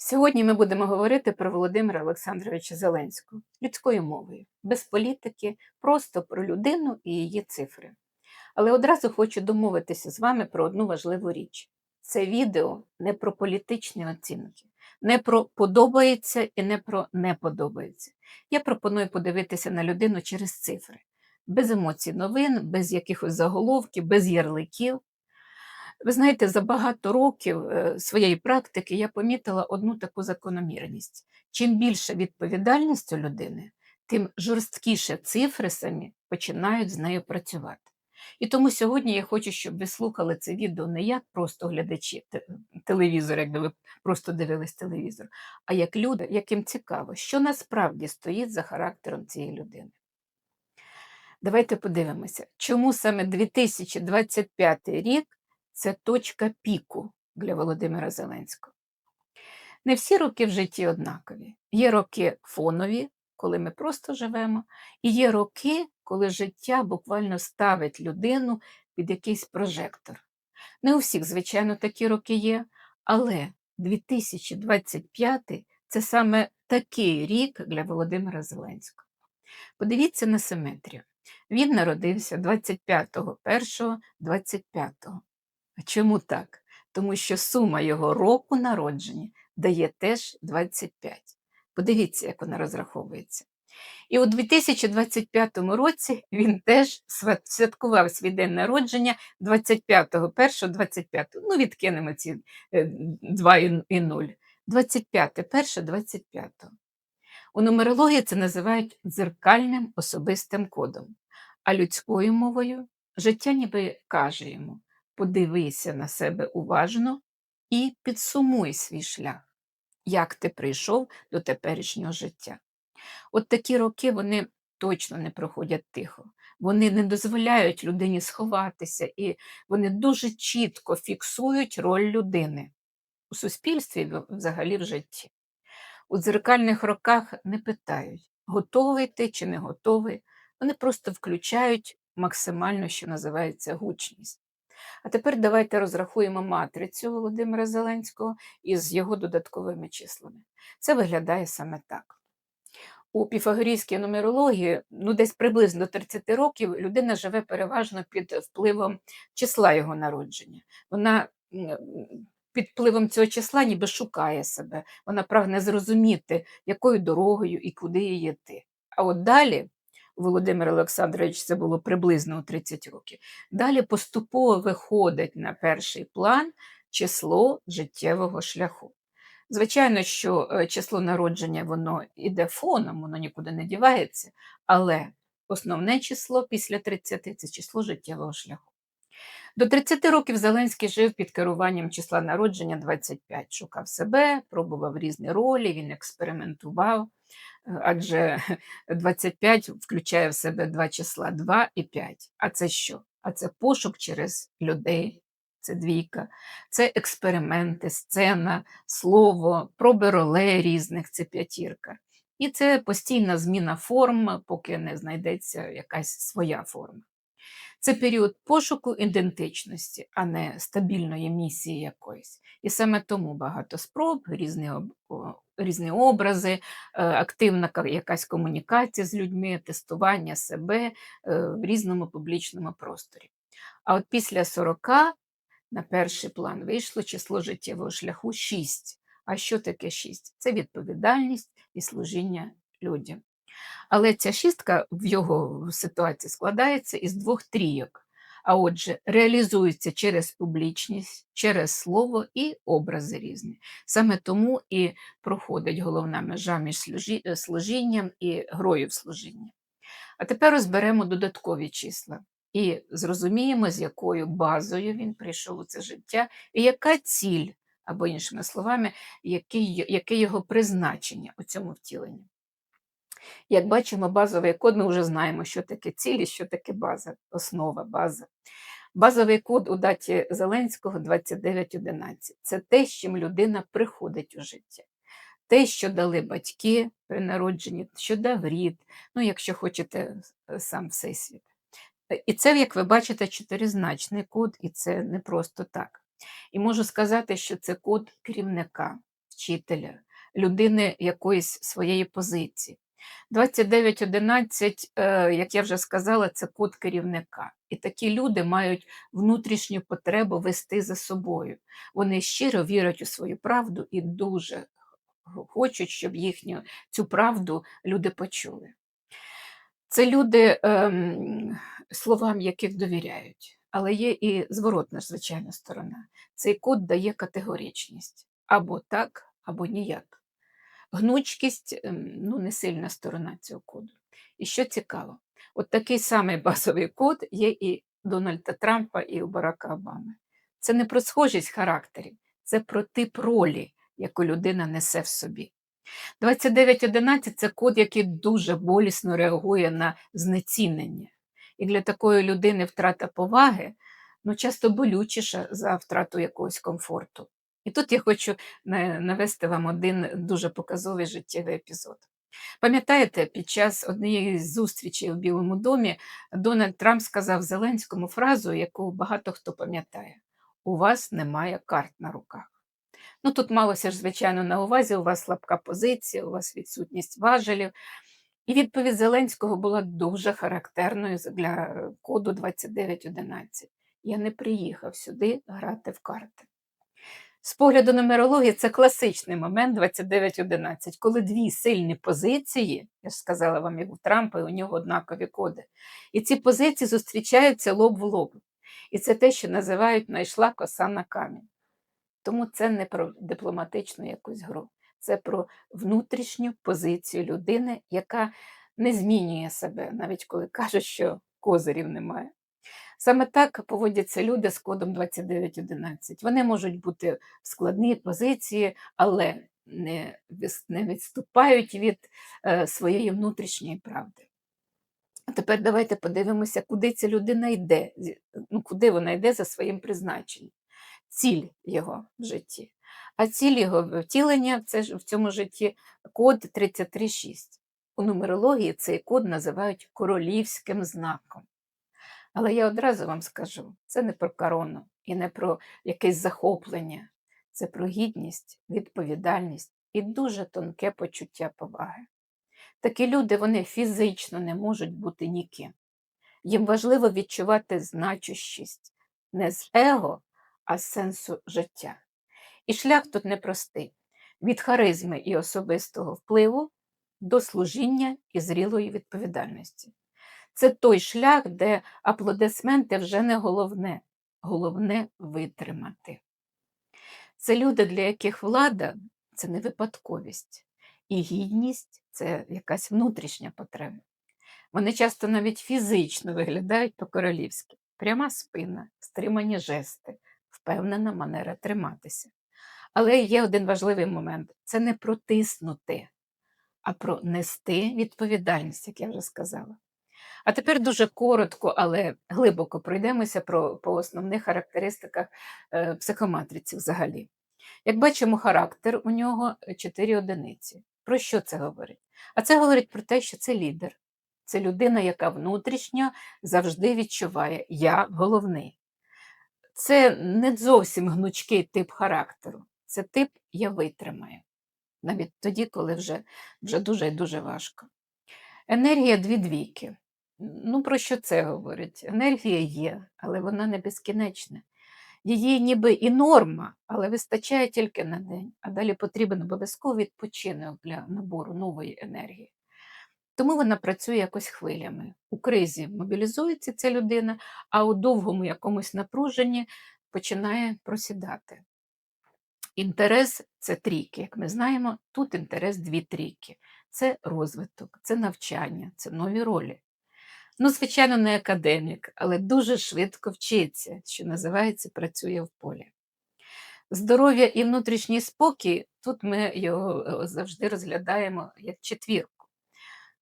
Сьогодні ми будемо говорити про Володимира Олександровича Зеленського людською мовою, без політики, просто про людину і її цифри. Але одразу хочу домовитися з вами про одну важливу річ: це відео не про політичні оцінки, не про подобається і не про не подобається. Я пропоную подивитися на людину через цифри, без емоцій новин, без якихось заголовків, без ярликів. Ви знаєте, за багато років е, своєї практики я помітила одну таку закономірність: чим більша відповідальність у людини, тим жорсткіше цифри самі починають з нею працювати. І тому сьогодні я хочу, щоб ви слухали це відео не як просто глядачі телевізора, якби ви просто дивились телевізор, а як люди, яким цікаво, що насправді стоїть за характером цієї людини. Давайте подивимося, чому саме 2025 рік це точка піку для Володимира Зеленського. Не всі роки в житті однакові. Є роки фонові, коли ми просто живемо, і є роки, коли життя буквально ставить людину під якийсь прожектор. Не у всіх, звичайно, такі роки є, але 2025 це саме такий рік для Володимира Зеленського. Подивіться на симетрію. Він народився 25.01.25. А чому так? Тому що сума його року народження дає теж 25. Подивіться, як вона розраховується. І у 2025 році він теж святкував свій день народження 25.1.25. Ну, відкинемо ці 2 і 0. 25, 1, 25. У нумерології це називають дзеркальним особистим кодом, а людською мовою життя ніби каже йому подивися на себе уважно і підсумуй свій шлях, як ти прийшов до теперішнього життя. От такі роки вони точно не проходять тихо. Вони не дозволяють людині сховатися, і вони дуже чітко фіксують роль людини у суспільстві взагалі в житті. У дзеркальних роках не питають, готовий ти чи не готовий. Вони просто включають максимально, що називається гучність. А тепер давайте розрахуємо матрицю Володимира Зеленського із його додатковими числами. Це виглядає саме так. У піфагорійській нумерології, ну десь приблизно 30 років, людина живе переважно під впливом числа його народження. Вона під впливом цього числа ніби шукає себе, вона прагне зрозуміти, якою дорогою і куди її йти. А от далі Володимир Олександрович це було приблизно у 30 років. Далі поступово виходить на перший план число життєвого шляху. Звичайно, що е, число народження воно іде фоном, воно нікуди не дівається, але основне число після 30 це число життєвого шляху. До 30 років Зеленський жив під керуванням числа народження 25, шукав себе, пробував різні ролі, він експериментував адже 25 включає в себе два числа 2 і 5. А це що? А це пошук через людей, це двійка, це експерименти, сцена, слово, проби ролей різних, це п'ятірка. І це постійна зміна форм, поки не знайдеться якась своя форма. Це період пошуку ідентичності, а не стабільної місії якоїсь. І саме тому багато спроб, різні різні образи, е, активна якась комунікація з людьми, тестування себе е, в різному публічному просторі. А от після 40 на перший план вийшло число життєвого шляху 6. А що таке 6? Це відповідальність і служіння людям. Але ця шістка в його ситуації складається із двох трійок. А отже, реалізується через публічність, через слово і образи різні. Саме тому і проходить головна межа між е, служінням і грою в служінні. А тепер розберемо додаткові числа і зрозуміємо, з якою базою він прийшов у це життя, і яка ціль, або, іншими словами, яке, яке його призначення у цьому втіленні. Як бачимо, базовий код, ми вже знаємо, що таке цілі, що таке база, основа, база. Базовий код у даті Зеленського 2911. Це те, з чим людина приходить у життя. Те, що дали батьки при народженні, що дав рід, ну, якщо хочете, сам всесвіт. І це, як ви бачите, чотиризначний код, і це не просто так. І можу сказати, що це код керівника вчителя, людини якоїсь своєї позиції. 2911, е, як я вже сказала, це код керівника. І такі люди мають внутрішню потребу вести за собою. Вони щиро вірять у свою правду і дуже хочуть, щоб їхню цю правду люди почули. Це люди, ем, словам яких довіряють, але є і зворотна, звичайна сторона. Цей код дає категоричність або так, або ніяк. Гнучкість ем, ну, не сильна сторона цього коду. І що цікаво, от такий самий базовий код є і Дональда Трампа, і у Барака Обами. Це не про схожість характерів, це про тип ролі, яку людина несе в собі. 2911 це код, який дуже болісно реагує на знецінення. І для такої людини втрата поваги ну, часто болючіша за втрату якогось комфорту. І тут я хочу навести вам один дуже показовий життєвий епізод. Пам'ятаєте, під час однієї з зустрічей у Білому домі Дональд Трамп сказав Зеленському фразу, яку багато хто пам'ятає: у вас немає карт на руках. Ну, Тут малося ж, звичайно, на увазі, у вас слабка позиція, у вас відсутність важелів. І відповідь Зеленського була дуже характерною для коду 2911. Я не приїхав сюди грати в карти. З погляду нумерології, це класичний момент 2911, коли дві сильні позиції, я ж сказала вам, як у Трампа, і у нього однакові коди, і ці позиції зустрічаються лоб в лоб. І це те, що називають найшла коса на камінь. Тому це не про дипломатичну якусь гру, це про внутрішню позицію людини, яка не змінює себе, навіть коли кажуть, що козирів немає. Саме так поводяться люди з кодом 2911. Вони можуть бути в складній позиції, але не відступають від е, своєї внутрішньої правди. А тепер давайте подивимося, куди ця людина йде, ну, куди вона йде за своїм призначенням, ціль його в житті. А ціль його втілення це в цьому житті код 336. У нумерології цей код називають королівським знаком. Але я одразу вам скажу: це не про корону і не про якесь захоплення, це про гідність, відповідальність і дуже тонке почуття поваги. Такі люди вони фізично не можуть бути ніким. Їм важливо відчувати значущість не з его, а з сенсу життя. І шлях тут непростий від харизми і особистого впливу до служіння і зрілої відповідальності. Це той шлях, де аплодисменти вже не головне, головне витримати. Це люди, для яких влада це не випадковість, і гідність це якась внутрішня потреба. Вони часто навіть фізично виглядають по-королівськи, пряма спина, стримані жести, впевнена манера триматися. Але є один важливий момент це не протиснути, а про нести відповідальність, як я вже сказала. А тепер дуже коротко, але глибоко пройдемося про, по основних характеристиках е, психоматриці взагалі. Як бачимо, характер у нього 4 одиниці. Про що це говорить? А це говорить про те, що це лідер, це людина, яка внутрішньо завжди відчуває Я головний. Це не зовсім гнучкий тип характеру, це тип я витримаю. Навіть тоді, коли вже вже дуже і дуже важко. Енергія дві двійки. Ну, про що це говорить? Енергія є, але вона не безкінечна. Її ніби і норма, але вистачає тільки на день, а далі потрібен обов'язковий відпочинок для набору нової енергії. Тому вона працює якось хвилями. У кризі мобілізується ця людина, а у довгому якомусь напруженні починає просідати. Інтерес це трійки, як ми знаємо, тут інтерес дві трійки. Це розвиток, це навчання, це нові ролі. Ну, звичайно, не академік, але дуже швидко вчиться, що називається, працює в полі. Здоров'я і внутрішній спокій, тут ми його е, завжди розглядаємо як четвірку.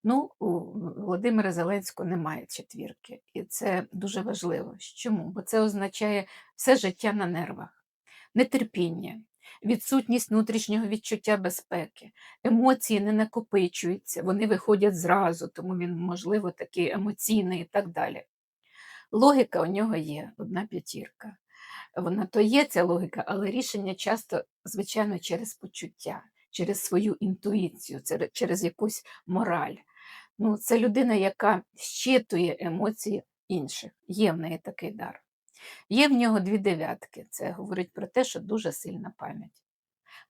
Ну, у Володимира Зеленського немає четвірки, і це дуже важливо. Чому? Бо це означає все життя на нервах, нетерпіння, відсутність внутрішнього відчуття безпеки, емоції не накопичуються, вони виходять зразу, тому він, можливо, такий емоційний і так далі. Логіка у нього є одна п'ятірка. Вона то є ця логіка, але рішення часто, звичайно, через почуття, через свою інтуїцію, через якусь мораль. Ну, це людина, яка щитує емоції інших. Є в неї такий дар. Є в нього дві дев'ятки. Це говорить про те, що дуже сильна пам'ять.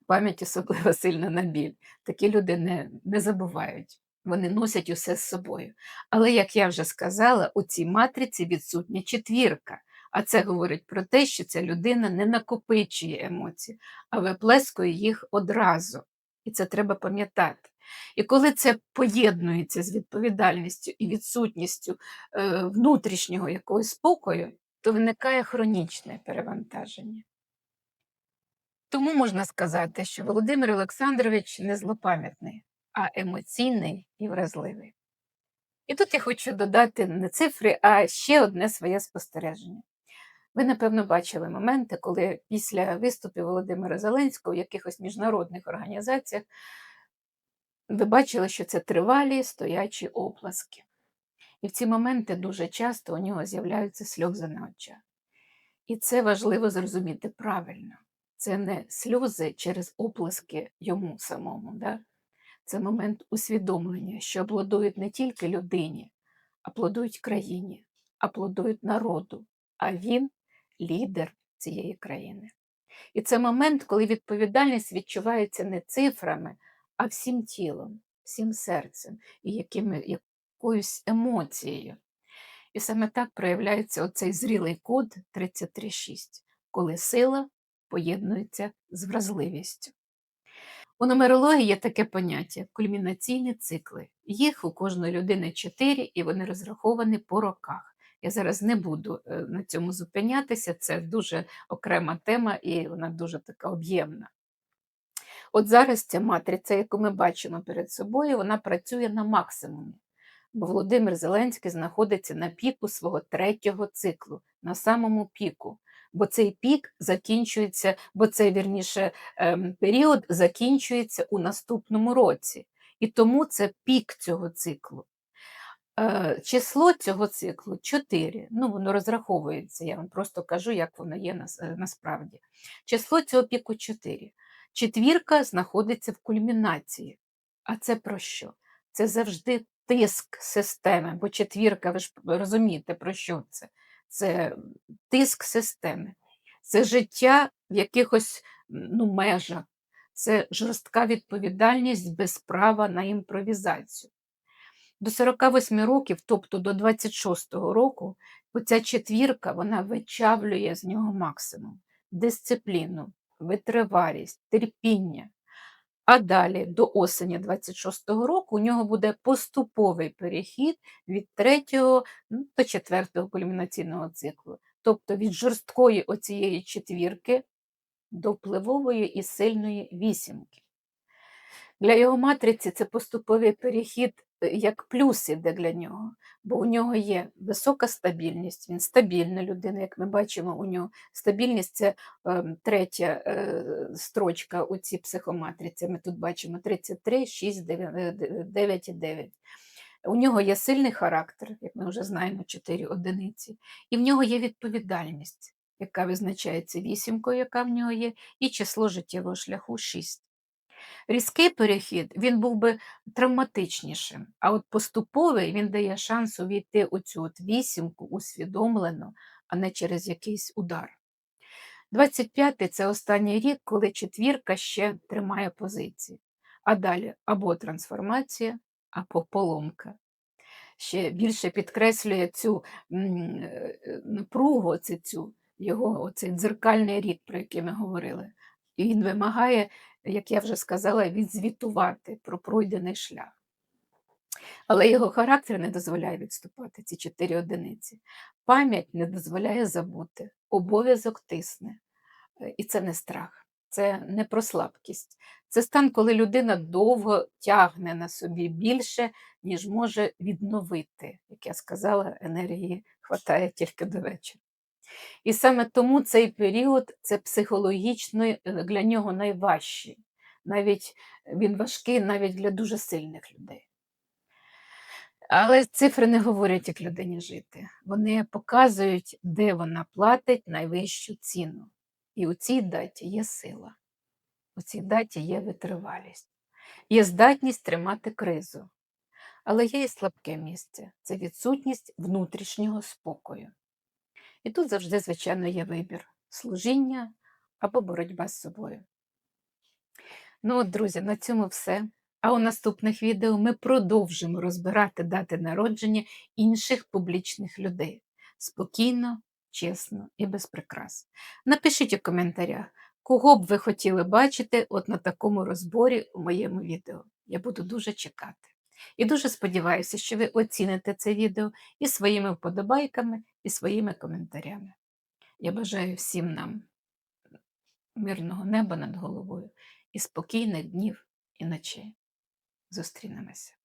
Пам'ять особливо сильна на біль. Такі люди не, не забувають. Вони носять усе з собою. Але, як я вже сказала, у цій матриці відсутня четвірка. А це говорить про те, що ця людина не накопичує емоції, а виплескує їх одразу. І це треба пам'ятати. І коли це поєднується з відповідальністю і відсутністю е, внутрішнього якогось спокою, то виникає хронічне перевантаження. Тому можна сказати, що Володимир Олександрович не злопам'ятний, а емоційний і вразливий. І тут я хочу додати не цифри, а ще одне своє спостереження. Ви, напевно, бачили моменти, коли після виступів Володимира Зеленського в якихось міжнародних організаціях ви бачили, що це тривалі стоячі оплески. І в ці моменти дуже часто у нього з'являються сльози на очах. І це важливо зрозуміти правильно. Це не сльози через оплески йому самому. Да? Це момент усвідомлення, що аплодують не тільки людині, аплодують країні, аплодують народу, а він лідер цієї країни. І це момент, коли відповідальність відчувається не цифрами, а всім тілом, всім серцем і якими, якоюсь емоцією. І саме так проявляється оцей зрілий код 33.6, коли сила поєднується з вразливістю. У нумерології є таке поняття кульмінаційні цикли. Їх у кожної людини чотири, і вони розраховані по роках. Я зараз не буду е, на цьому зупинятися, це дуже окрема тема і вона дуже така об'ємна. От зараз ця матриця, яку ми бачимо перед собою, вона працює на максимумі, Володимир Зеленський знаходиться на піку свого третього циклу, на самому піку. Бо цей пік закінчується, бо цей вірніше ем, період закінчується у наступному році. І тому це пік цього циклу. Е, Число цього циклу 4. Ну, воно розраховується, я вам просто кажу, як воно є е, насправді. Число цього піку 4. Четвірка знаходиться в кульмінації. А це про що? Це завжди тиск системи, бо четвірка, ви ж розумієте, про що це? Це тиск системи, це життя в якихось ну, межах, це жорстка відповідальність без права на імпровізацію. До 48 років, тобто до 26-го року, оця четвірка вона вичавлює з нього максимум дисципліну, витривалість, терпіння. А далі до осені 26-го року у нього буде поступовий перехід від третього ну, до четвертого кульмінаційного циклу. Тобто від жорсткої оцієї четвірки до впливової і сильної вісімки. Для його матриці це поступовий перехід е, як плюс іде для нього, бо у нього є висока стабільність, він стабільна людина, як ми бачимо, у нього стабільність це ем, третя е, строчка у цій психоматриці. Ми тут бачимо 33, 6, 9 і 9. У нього є сильний характер, як ми вже знаємо, 4 одиниці, і в нього є відповідальність, яка визначається вісімкою, яка в нього є, і число життєвого шляху 6. Різкий перехід він був би травматичнішим, а от поступовий він дає шанс увійти у цю от вісімку усвідомлено, а не через якийсь удар. 25-й це останній рік, коли четвірка ще тримає позиції, а далі або трансформація, або поломка. Ще більше підкреслює цю е, напругу, цю, його оцей дзеркальний рік, про який ми говорили. І він вимагає, як я вже сказала, відзвітувати про пройдений шлях. Але його характер не дозволяє відступати ці чотири одиниці. Пам'ять не дозволяє забути, обов'язок тисне. Е, І це не страх, це не про слабкість. Це стан, коли людина довго тягне на собі більше, ніж може відновити. Як я сказала, енергії хватає тільки до вечора. І саме тому цей період це психологічно е, для нього найважчий. Навіть він важкий навіть для дуже сильних людей. Але цифри не говорять, як людині жити. Вони показують, де вона платить найвищу ціну. І у цій даті є сила, у цій даті є витривалість, є здатність тримати кризу. Але є і слабке місце це відсутність внутрішнього спокою. І тут завжди, звичайно, є вибір служіння або боротьба з собою. Ну от, друзі, на цьому все. А у наступних відео ми продовжимо розбирати дати народження інших публічних людей спокійно, чесно і без прикрас. Напишіть у коментарях, кого б ви хотіли бачити от на такому розборі у моєму відео. Я буду дуже чекати. І дуже сподіваюся, що ви оціните це відео і своїми вподобайками, і своїми коментарями. Я бажаю всім нам мирного неба над головою і спокійних днів і ночей. Зустрінемося.